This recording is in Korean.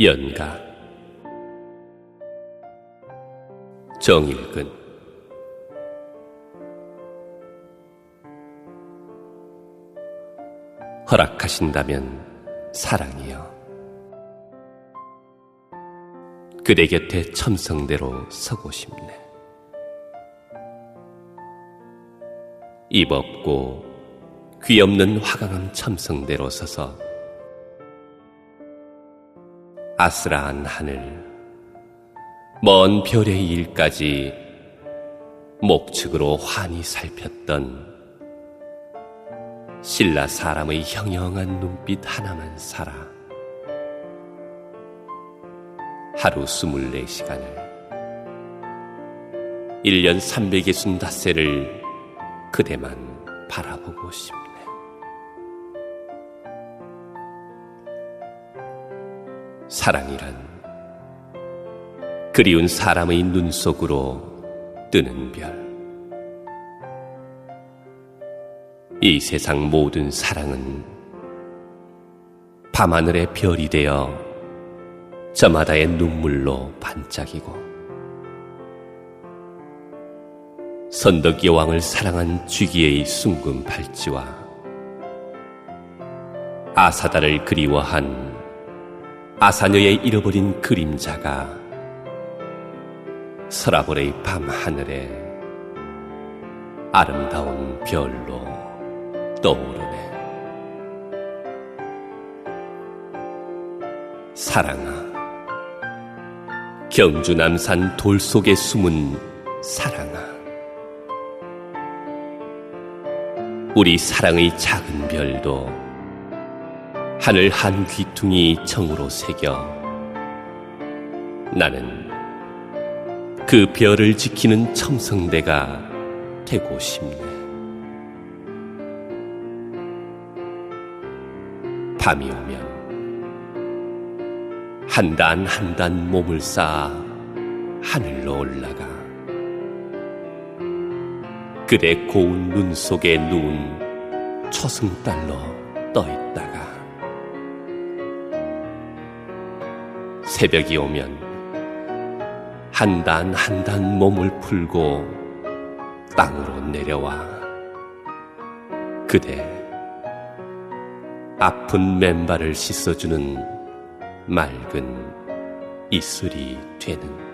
연가. 정일근. 허락하신다면 사랑이여. 그대 곁에 첨성대로 서고 싶네. 입 없고 귀 없는 화강암 첨성대로 서서 아스라한 하늘, 먼 별의 일까지 목축으로 환히 살폈던 신라 사람의 형형한 눈빛 하나만 살아 하루 스물네 시간을 1년 365세를 그대만 바라보고 싶네. 사랑이란 그리운 사람의 눈 속으로 뜨는 별. 이 세상 모든 사랑은 밤하늘의 별이 되어 저마다의 눈물로 반짝이고 선덕 여왕을 사랑한 쥐기의 숭근 발찌와 아사다를 그리워한 아사녀의 잃어버린 그림자가 서라벌의 밤 하늘에 아름다운 별로 떠오르네. 사랑아, 경주 남산 돌 속에 숨은 사랑아. 우리 사랑의 작은 별도 하늘 한 귀퉁이 청으로 새겨. 나는 그 별을 지키는 첨성대가 되고 싶네. 밤이 오면 한 단 한 단 몸을 쌓아 하늘로 올라가. 그대 고운 눈 속에 누운 초승달로 떠 있다 새벽이 오면 한 단 한 단 몸을 풀고 땅으로 내려와 그대 아픈 맨발을 씻어주는 맑은 이슬이 되는